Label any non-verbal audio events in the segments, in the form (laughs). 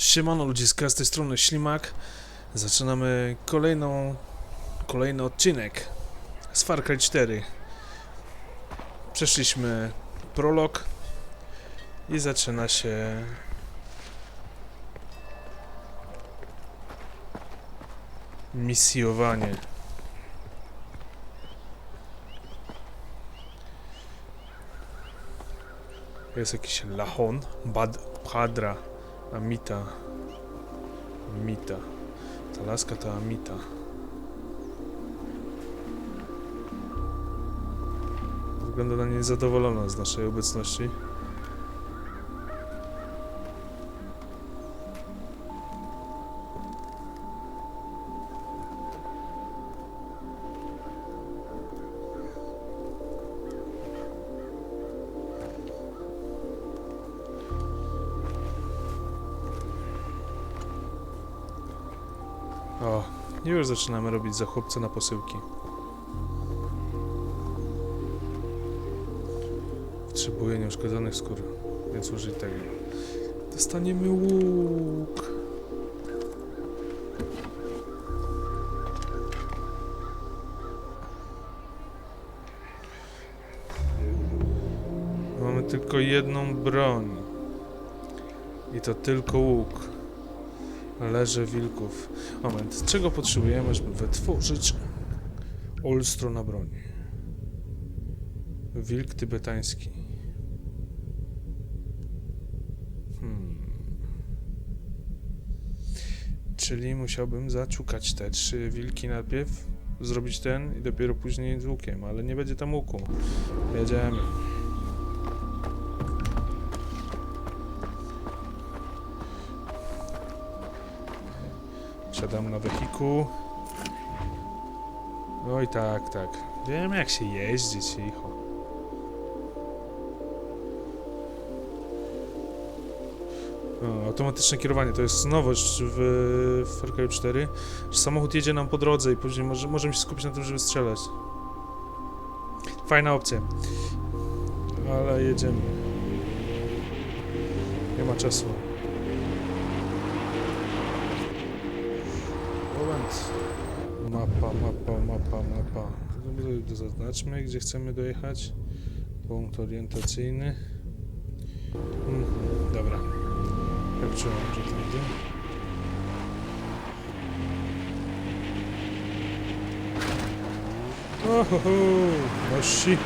Siemano ludziska, z tej strony Ślimak. Zaczynamy kolejną, kolejny odcinek z Far Cry 4. Przeszliśmy prolog i zaczyna się misjowanie. Jest jakiś Lahon, Bad, Padra, Amita. Amita. Ta laska to Amita. Wygląda na niezadowolona z naszej obecności. Już zaczynamy robić za chłopca na posyłki. Potrzebuję nieuszkodzonych skór, więc użyj tego. Dostaniemy łuk. Mamy tylko jedną broń. I to tylko łuk. Leże wilków. Moment, czego potrzebujemy, żeby wytworzyć olstro na broń? Wilk tybetański. Hmm. Czyli musiałbym zaczukać te trzy wilki najpierw, zrobić ten i dopiero później z łukiem, ale nie będzie tam łuku. Jedziemy. Siadam na wehikuł. Oj tak, tak. Wiem jak się jeździ, cicho. O, automatyczne kierowanie to jest nowość w, w Far Cry 4, że samochód jedzie nam po drodze i później może, możemy się skupić na tym, żeby strzelać. Fajna opcja. Ale jedziemy. Nie ma czasu. Moment. Mapa, mapa, mapa, mapa. Zaznaczmy, gdzie chcemy dojechać. Punkt orientacyjny. Mhm, dobra. Jak czułem, że to idzie? Ohoho, nosi.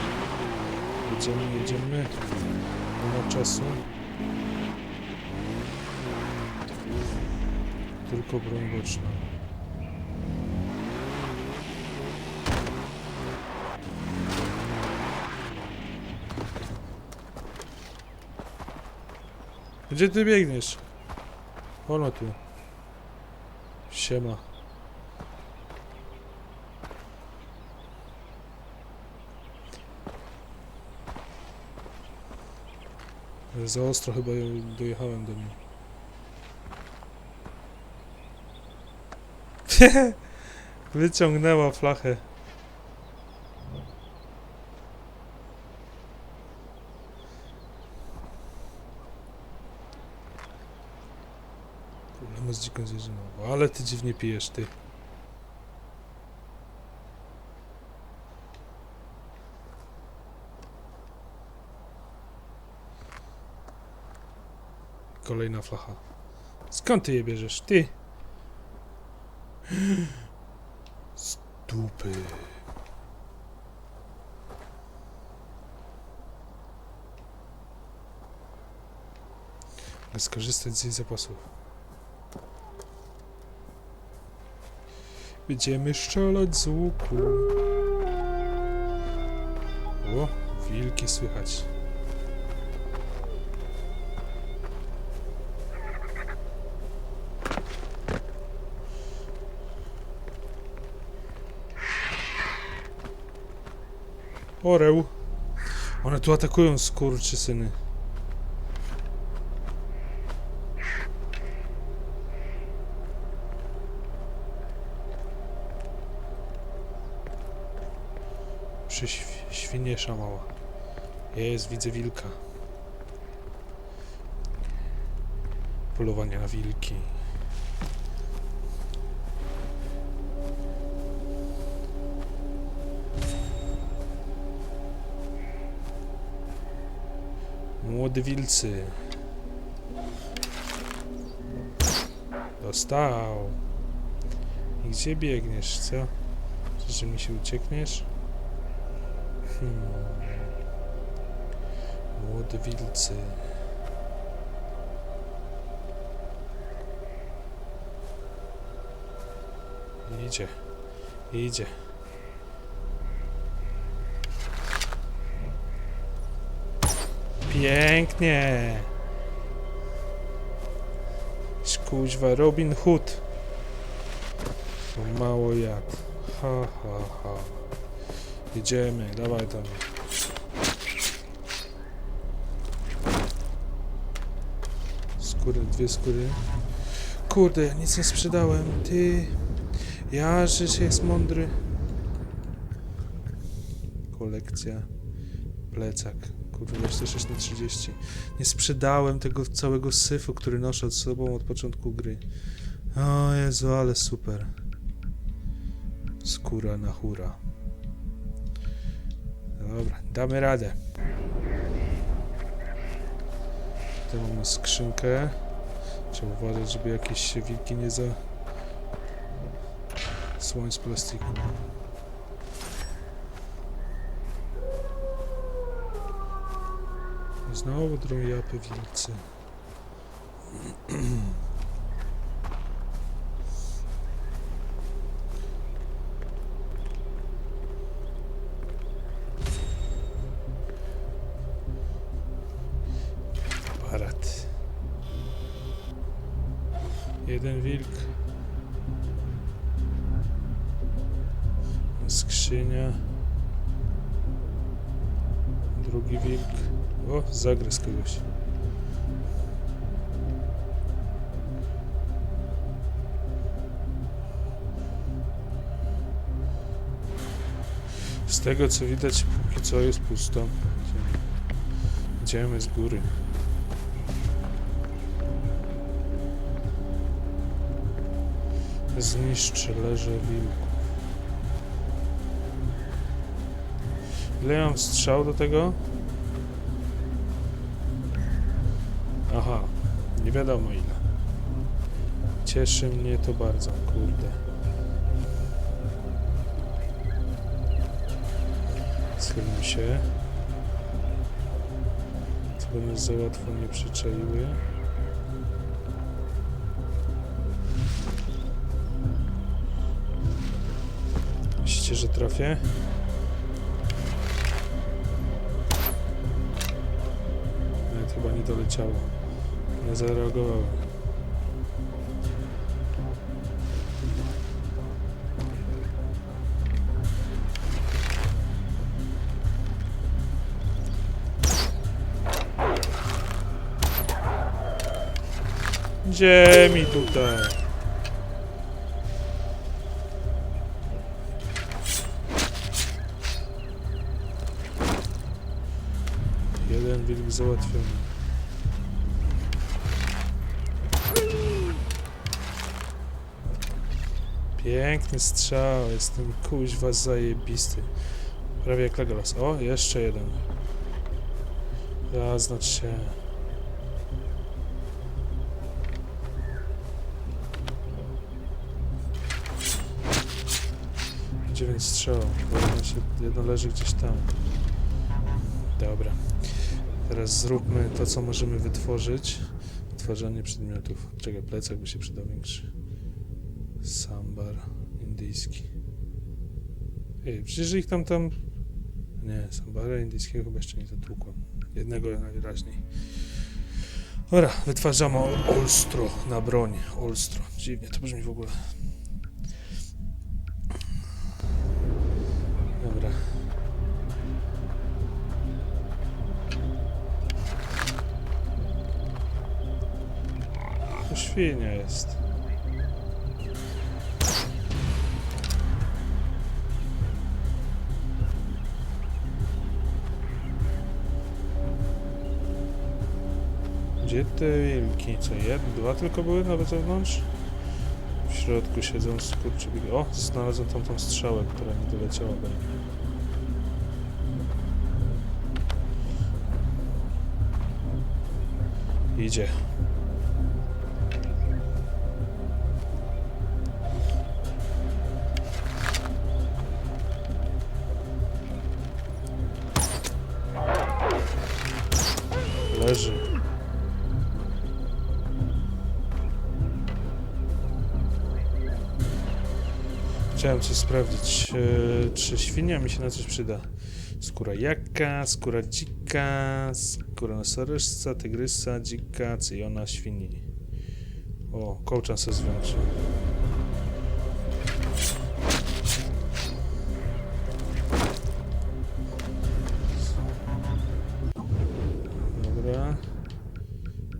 Jedziemy, jedziemy. Nie ma czasu. Tylko broń boczna. Gdzie ty biegniesz? Ono tu. Siema. Za ostro chyba dojechałem do niej. (laughs) Wyciągnęła flachę. Z dziką zwierzyną. Ale ty dziwnie pijesz, ty. Kolejna flacha. Skąd ty je bierzesz? Ty! (gasps) Stupy. Mogę skorzystać z jej zapasów. Będziemy strzelać z łuku. O, wilki słychać. Oreł. One tu atakują skurczysyny. Przy świniesza mała. Jest, widzę wilka. polowania na wilki. Młody wilcy. Dostał. I gdzie biegniesz, co? Czy mi się uciekniesz? Hmm. Młody wilcy. Idzie. Idzie. Pięknie. Kuźwa, Robin Hood. Mało jadł. Ha, ha, ha. Idziemy, dawaj tam. Skóry, dwie skóry. Kurde, nic nie sprzedałem. Ty. Ja, żeś jest mądry. Kolekcja. Plecak. Kurde, 26 na 30. Nie sprzedałem tego całego syfu, który noszę od sobą od początku gry. O Jezu, ale super. Skóra na hura. Dobra, damy radę. Tutaj mamy skrzynkę. Trzeba uważać, żeby jakieś się wilki nie za... Słoń z plastiku. Znowu drojapy wilcy. (clears throat) Drugi wilk. O, zagryzł kogoś. Z tego co widać, póki co jest pusto. Idziemy, z góry. Zniszcz leże wilków. Ile mam strzał do tego? Aha, nie wiadomo ile. Cieszy mnie to bardzo, kurde. Schylmy się. Co by nas za łatwo nie przyczaiły. Myślicie, że trafię? Doleciało. Nie zareagowało. Gdzie mi tutaj? Jeden wilk załatwiony. Piękny strzał, jestem kuźwa zajebisty. Prawie jak Legolas. O, jeszcze jeden. Zaznacz się. Dziewięć strzałów. Jedno leży gdzieś tam. Dobra. Teraz zróbmy to, co możemy wytworzyć. Wytwarzanie przedmiotów. Czekaj, plecak by się przydał większy. Sambar indyjski. Ej, przecież ich tam tam... Nie, sambara indyjskiego chyba jeszcze nie zatłukłem. Jednego najwyraźniej. Dobra, wytwarzamy ol- olstro na broń. Olstro. Dziwnie to brzmi w ogóle. Dobra. To świnia jest. Gdzie te wilki? Co, jedno, dwa tylko były nawet zewnątrz? W środku siedzą skurczybyki. O, znalazłem tam tą strzałę, która nie doleciała do nich. Idzie. Chciałem coś sprawdzić, e, czy świnia mi się na coś przyda. Skóra jaka, skóra dzika, skóra nosorożca, tygrysa, dzika, cyjona, świni. O, kołczan se zwiększy. Dobra.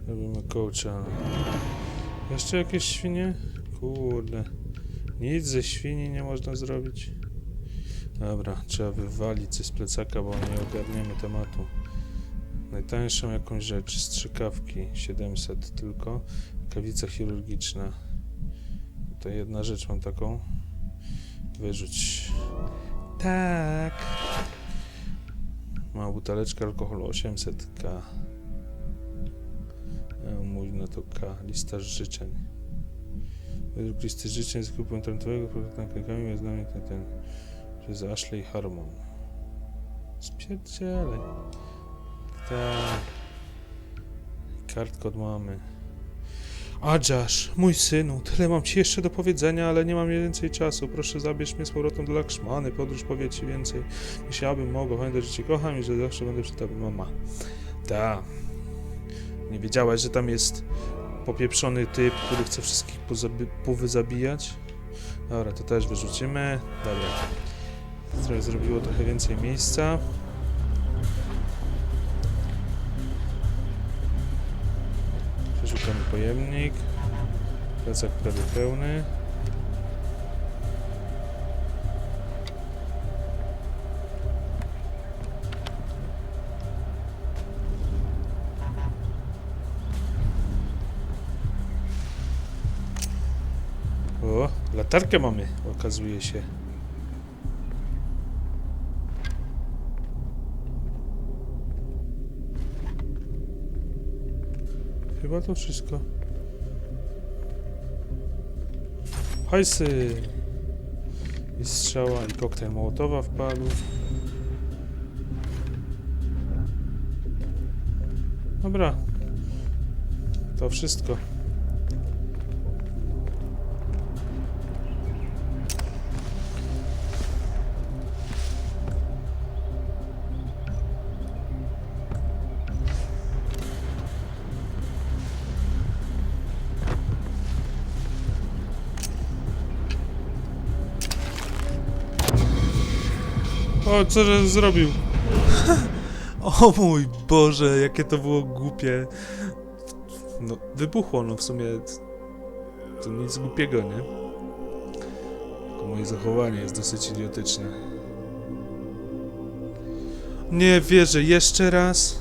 Robimy kołczan. Jeszcze jakieś świnie? Kurde. Nic ze świni nie można zrobić. Dobra, trzeba wywalić coś z plecaka, bo nie ogarniemy tematu. Najtańszą jakąś rzecz, strzykawki, 700 tylko. Kawica chirurgiczna. Tutaj jedna rzecz mam taką. Wyrzuć. Tak. Mała buteleczka alkoholu 800k. E, Mój no to K. Lista życzeń. Listy życzeń z klubu internetowego pod naklejkami jest nami ten, ten przez Ashley Harmon. Spierdzielej. Tak. Kartkę od mamy. Adżasz, mój synu, tyle mam ci jeszcze do powiedzenia, ale nie mam więcej czasu. Proszę zabierz mnie z powrotem do Lakszmany, podróż powie ci więcej niż ja bym mogła. Pamiętaj, że cię kocham i że zawsze będę przy tobie, mama. Ta. Nie wiedziałaś, że tam jest popieprzony typ, który chce wszystkich powyzabijać? Dobra, to też wyrzucimy. Dobra. Zrobiło trochę więcej miejsca. Przeszukamy pojemnik. Plecak prawie pełny. Latarkę mamy, okazuje się. Chyba to wszystko. Hajsy! I strzała, i koktajl Mołotowa wpadł. Dobra. To wszystko. O, co że zrobił? (laughs) o mój Boże, jakie to było głupie. No, wybuchło, no w sumie to nic głupiego, nie? Tylko moje zachowanie jest dosyć idiotyczne. Nie wierzę, jeszcze raz.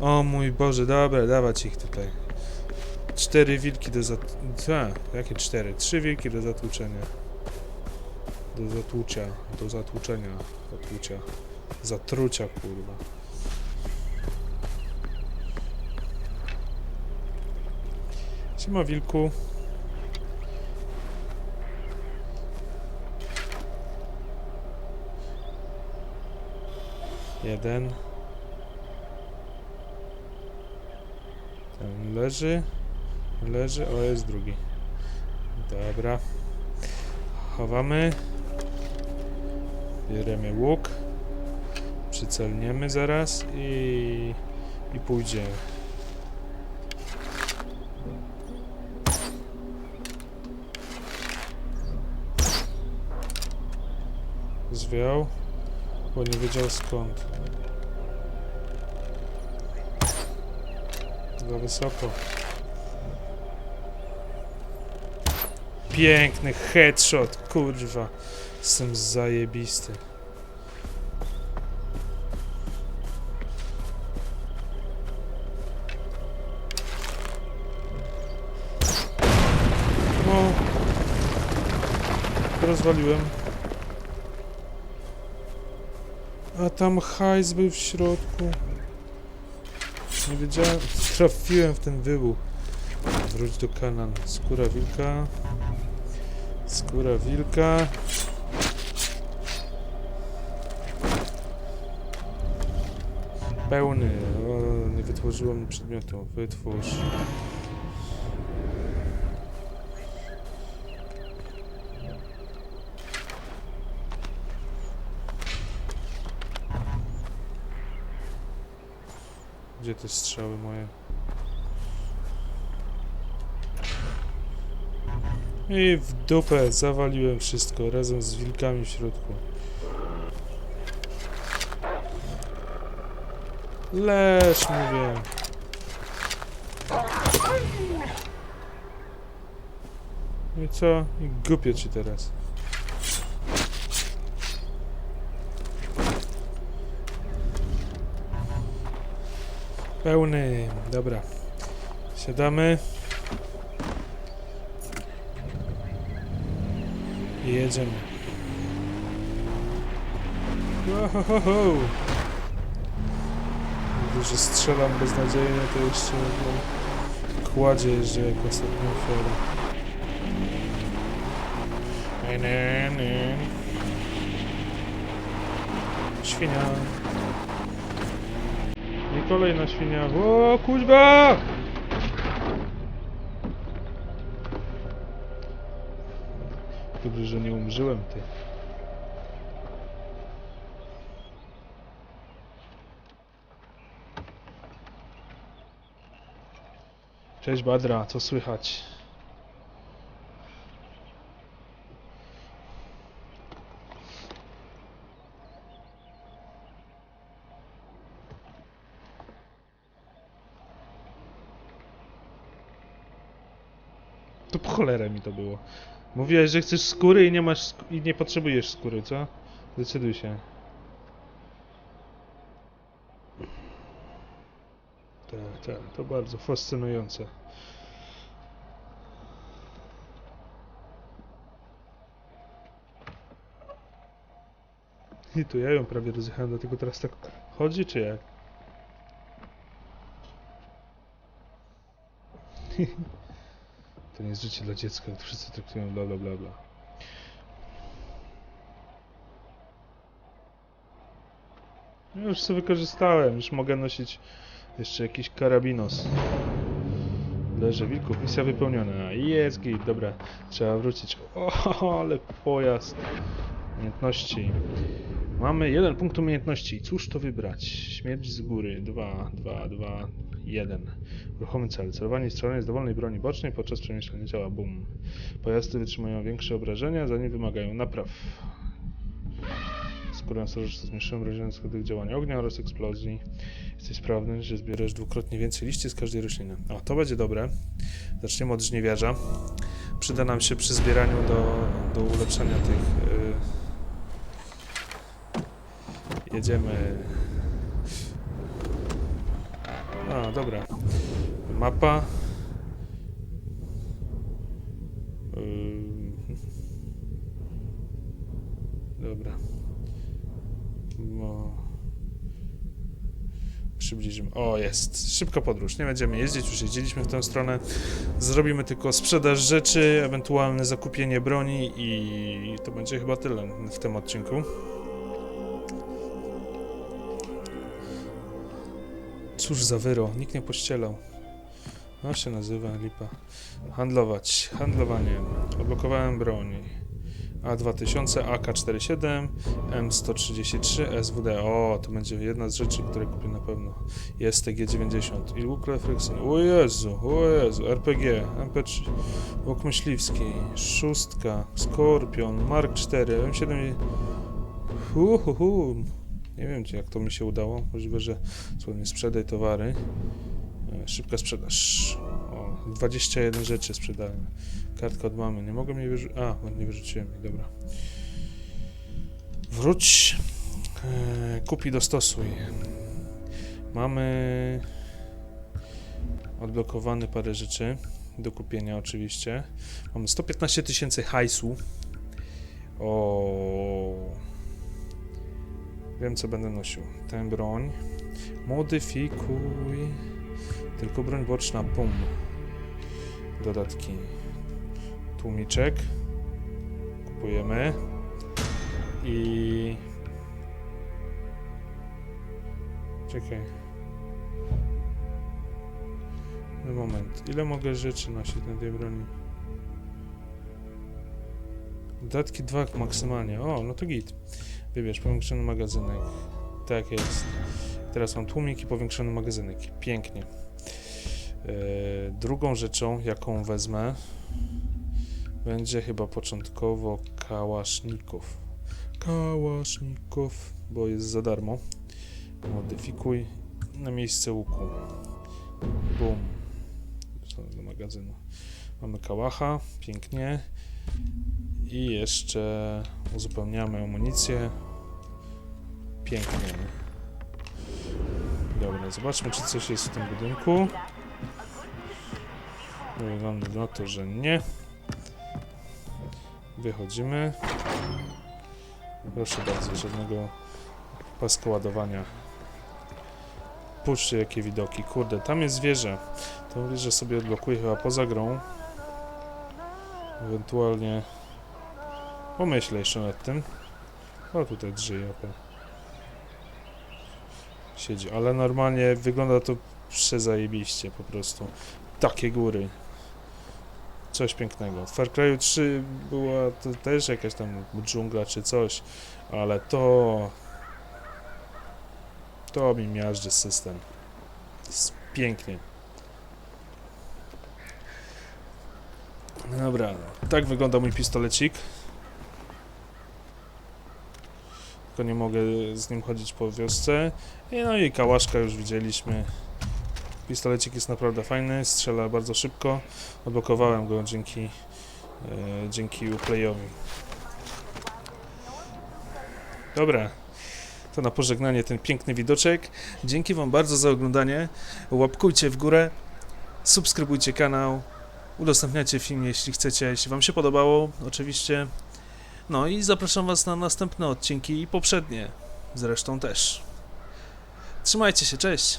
O mój Boże, dobra, dawać ich tutaj. Cztery wilki do zat... A, jakie cztery? Trzy wilki do zatłuczenia. Do zatłucia, do zatłuczenia, zatłucia, zatrucia, kurwa. Siema wilku. Jeden. Ten leży. Leży, o jest drugi. Dobra. Chowamy. Bierzemy łuk. Przycelniemy zaraz i, i pójdziemy. Zwiał, bo nie wiedział skąd. Za wysoko. Piękny headshot, kurwa. Jestem zajebisty. No. Rozwaliłem. A tam hajs był w środku. Nie wiedziałem, (laughs) trafiłem w ten wybuch. Wróć do kanału. Skóra wilka. Skóra wilka. Pełny. O, nie wytworzyło mi przedmiotu. Wytwórz. Gdzie te strzały moje? I w dupę zawaliłem wszystko razem z wilkami w środku. Leż, mówię. I co? I głupie ci teraz. Pełny. Dobra. Siadamy. I jedziemy. Ohohoho. Gdy, że strzelam beznadziejnie, to jeszcze no, kładzie jeżdżę jak ostatnią ofiarę. Świnia. I kolejna świnia. O, kuźba! Dobrze, że nie umrzyłem, ty. Cześć Badra, co słychać? To po cholerę mi to było. Mówiłeś, że chcesz skóry i nie masz sk- i nie potrzebujesz skóry, co? Zdecyduj się. Tak, tak, to bardzo fascynujące. I tu ja ją prawie rozjechałem, dlatego teraz tak chodzi, czy jak? (laughs) To nie jest życie dla dziecka, to wszyscy traktują bla bla bla bla. Ja już sobie wykorzystałem, już mogę nosić jeszcze jakiś karabinos. Leży wilków, misja wypełniona. Jest git, dobra, trzeba wrócić. O, (laughs) ale pojazd. Umiejętności. Mamy jeden punkt umiejętności. Cóż to wybrać? Śmierć z góry. 2, 2, 2, 1. Ruchomy cel. Celowanie i strzelanie z dowolnej broni bocznej podczas przemieszczania ciała. Bum. Pojazdy wytrzymują większe obrażenia, zanim wymagają napraw. Skórę sożysz zmniejszyłem obrażenia skutek działania ognia oraz eksplozji. Jesteś sprawny, że zbierasz dwukrotnie więcej liści z każdej rośliny. O, to będzie dobre. Zaczniemy od żniwiarza. Przyda nam się przy zbieraniu do, do ulepszenia tych... y, Jedziemy. A, dobra. Mapa. Ym. Dobra. No. Przybliżymy. O, jest. Szybka podróż. Nie będziemy jeździć, już jeździliśmy w tę stronę. Zrobimy tylko sprzedaż rzeczy, ewentualne zakupienie broni i to będzie chyba tyle w tym odcinku. Cóż za wyro, nikt nie pościelał. No się nazywa, lipa. Handlować, handlowanie. Odblokowałem broń. A2000, AK-47, M133, SWD. O, to będzie jedna z rzeczy, które kupię na pewno. Jest TG90 i łuk refleksyjny. O Jezu, o Jezu, RPG, MP3, łuk myśliwski, szóstka, Skorpion, Mark 4, M7. Hu, hu, hu. Nie wiem, czy jak to mi się udało. Możliwe, że słownie sprzedaj towary. E, Szybka sprzedaż. O, 21 rzeczy sprzedałem. Kartka od mamy. Nie mogę jej wyrzucić. A, nie wyrzuciłem jej, dobra. Wróć. E, kup i dostosuj. Mamy odblokowane parę rzeczy. do kupienia oczywiście. Mamy 115 tysięcy hajsu. O. Wiem co będę nosił. Tę broń. Modyfikuj. Tylko broń boczna. Bum. Dodatki. Tłumiczek. Kupujemy. I... Czekaj. No moment. Ile mogę rzeczy nosić na tej broni? Dodatki dwa maksymalnie. O, no to git. Wybierz powiększony magazynek. Tak jest. Teraz mam tłumik i powiększony magazynek. Pięknie. Eee, drugą rzeczą, jaką wezmę, będzie chyba początkowo kałaszników. Kałaszników, bo jest za darmo. Modyfikuj na miejsce łuku. Bum. Do magazynu. Mamy kałacha, pięknie. I jeszcze uzupełniamy amunicję. Pięknie. Dobra, zobaczmy, czy coś jest w tym budynku. Wygląda na to, że nie. Wychodzimy. Proszę bardzo, żadnego paska ładowania. Puśćcie jakie widoki. Kurde, tam jest wieża. Tą wieżę sobie odblokuję chyba poza grą. Ewentualnie pomyślę jeszcze nad tym. O, tutaj drzyje OP. Siedzi, ale normalnie wygląda to przezajebiście po prostu. Takie góry. Coś pięknego. W Far Cry 3 była to też jakaś tam dżungla czy coś, ale to... To mi miażdży system. Jest pięknie. No Dobra, tak wygląda mój pistolecik. Tylko nie mogę z nim chodzić po wiosce. I no i kałaszka już widzieliśmy. Pistolecik jest naprawdę fajny, strzela bardzo szybko. Odblokowałem go dzięki, e, dzięki Uplayowi. Dobra, to na pożegnanie ten piękny widoczek. Dzięki Wam bardzo za oglądanie. Łapkujcie w górę, subskrybujcie kanał, udostępniacie film, jeśli chcecie, jeśli Wam się podobało, oczywiście. No i zapraszam Was na następne odcinki i poprzednie, zresztą też. Trzymajcie się, cześć!